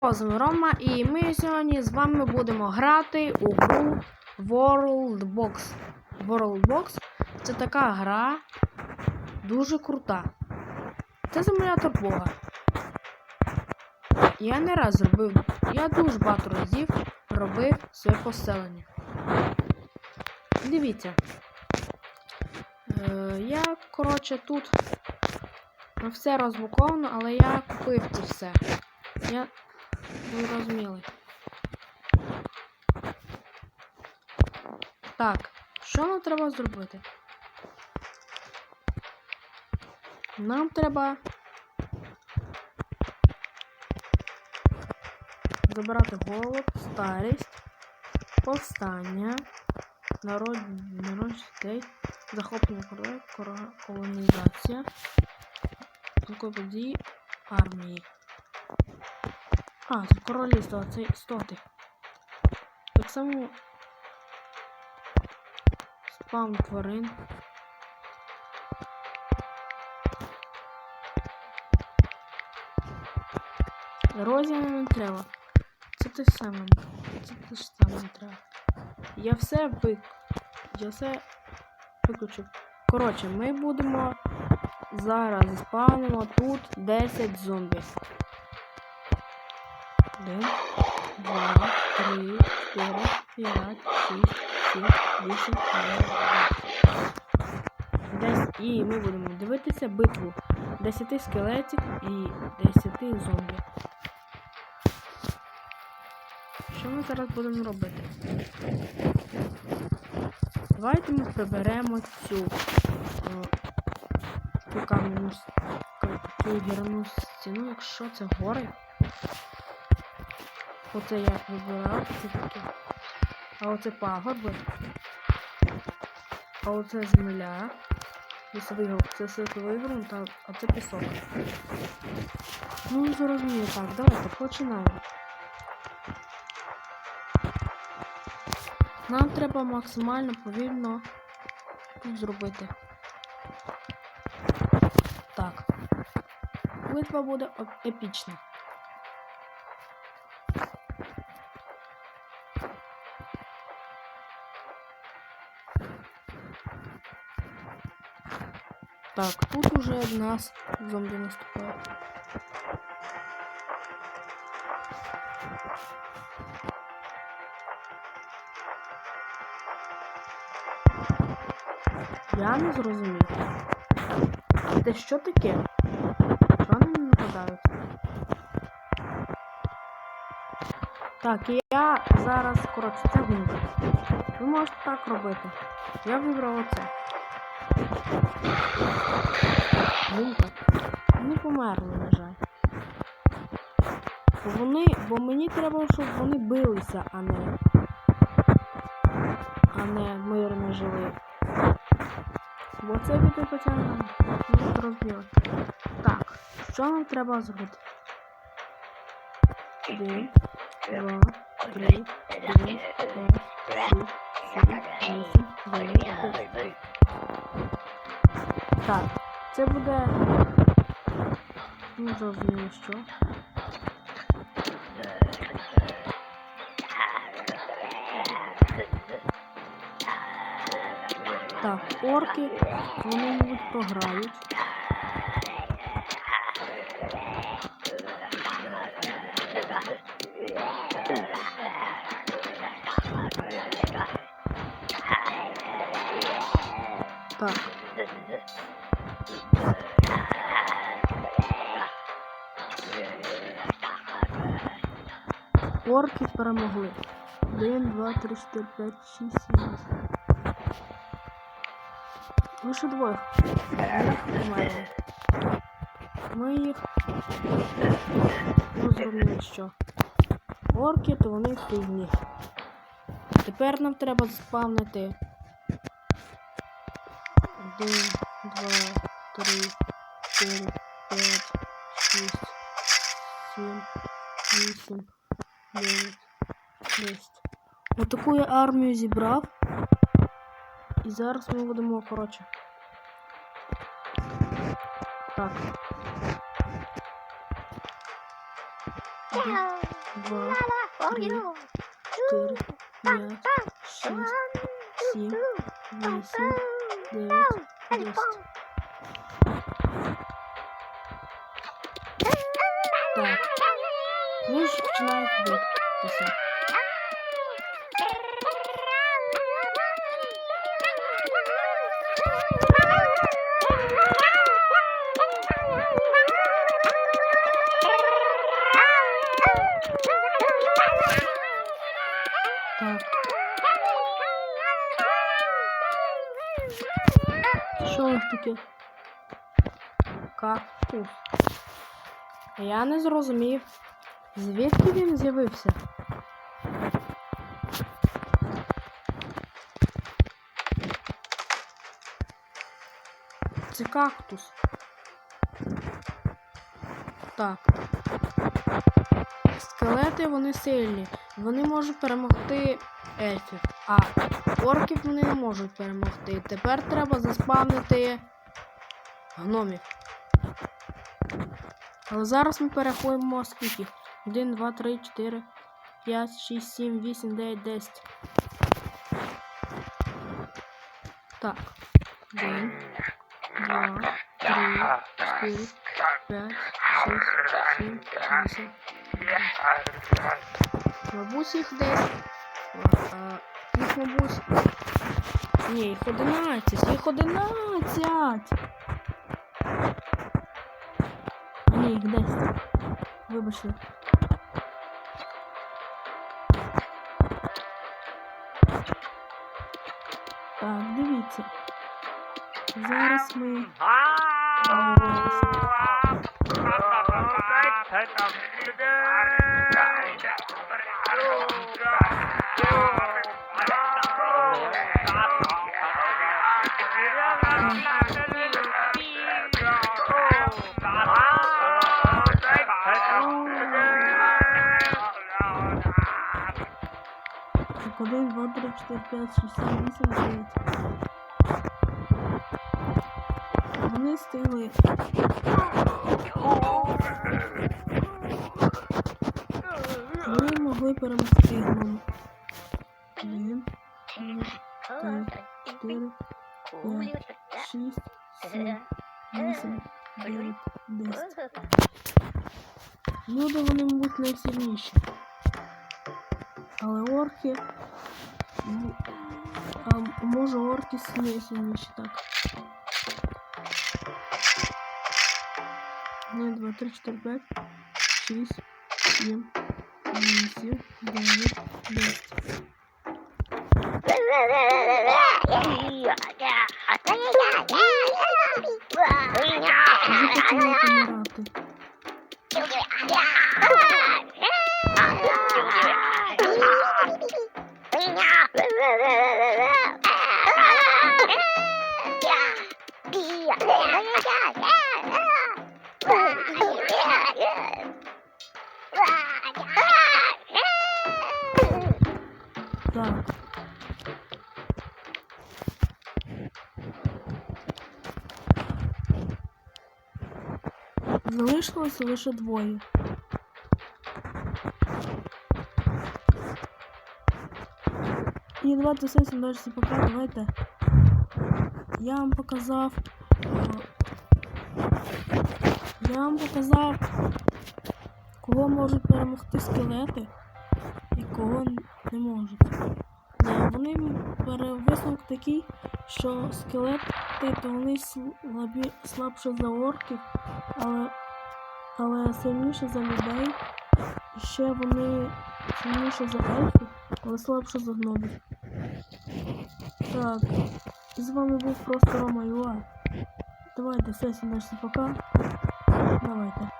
Вами Рома, і ми сьогодні з вами будемо грати у гру Worldbox. Worldbox це така гра дуже крута. Це симулятор Бога. Я не раз зробив, я дуже багато разів робив своє поселення. Дивіться. Е, я, коротше, тут все розбуковано, але я купив це все. Я ви розуміли. Так, що нам треба зробити? Нам треба забирати голод, старість, повстання, народ, народ дітей, захоплення колонізація, події, армії. А, це королівство, це істоти. Так само спам тварин. Нам не треба. Це те саме. Це те ж саме не треба. Я все вик... Я все виключив. Коротше, ми будемо зараз спавнимо тут 10 зомбі. Один, два, три, чотири, п'ять, шість, сім, вісім, дев'ять. І ми будемо дивитися битву 10 скелетів і 10 зомбі. Що ми зараз будемо робити? Давайте ми приберемо цю, о, цю кам'яну цю гірну стіну, якщо це гори. Оце я вибирав, це таке. А оце пагорби. А оце земля. Лісовий ґрунт. Це силовий ґрунт, а, це пісок. Ну, зрозуміло. Так, давайте починаємо. Нам треба максимально повільно зробити. Так. Битва буде епічна. Так, тут уже нас зомби наступают. Я не зрозумів. Це що таке? Що вони не нападають? Так, я зараз, коротше, це гумка. Ви можете так робити. Я вибрав оце. Гумка. Вони померли, на жаль. Вони. Бо мені треба, щоб вони билися, а не. А не мирно жили. Бо це буде потягнемо. Не зрозуміло. Так, що нам треба зробити? Один, два, три, чотири, п'ять, шість, сім, вісім, дев'ять. Так, це буде. Не зрозуміло що. Так, орки, вони, мабуть, програють. Орки перемогли. 1, 2, 3, 4, 5, 6, 7, 8. Лише двоє. Ми їх ну, що. Орки, то вони сильні. Тепер нам треба заспавнити. Один, два, три, чотири, п'ять, шість, сім, вісім, дев'ять, десять. Отаку я армію зібрав. І зараз ми будемо, коротше. Так. два, три, чотири, п'ять, шість, сім, вісім, дев'ять, Десять. Так. Ну вже починають Що у них таке? Кактус. Я не зрозумів, звідки він з'явився. Це кактус. Так. Скелети вони сильні. Вони можуть перемогти ельфів, а орків вони не можуть перемогти. Тепер треба заспавнити гномів. Але зараз ми переходимо скільки? 1, 2, 3, 4, 5, 6, 7, 8, 9, 10. Так. 1, 2, 3, 4, 5, 6, 7, 8. Мабуть, їх десь. Їх, мабуть. Ні, їх 11, їх 11. Ні, їх 10. Вибачте. Так, дивіться. Зараз ми. Так, 1, 2, 3, 4, 5, 6, 7, 8, 9. Вони стили. Вони могли перемогти гном. Один, два, три, чотири, п'ять, шість, сім, вісім, дев'ять, десять. Люди вони, мабуть, найсильніші. Але орки. ну, А може орки сильні сильніші, так. 1, 2, 3, 4, 5, 6, 7, 8, 9, 10. Вже Залишилося лише двоє. І давайте все далі пока. Давайте. Я вам показав. е, Я вам показав, кого можуть перемогти скелети і кого не можуть. Да, вони пере- висновок такий, що скелети то вони слабі, слабше за орків, але, але сильніше за людей. І ще вони сильніше за ельфів, але слабше за гномів. Так, з вами був просто Рома Юа. Давайте сесію наш пока. Давайте.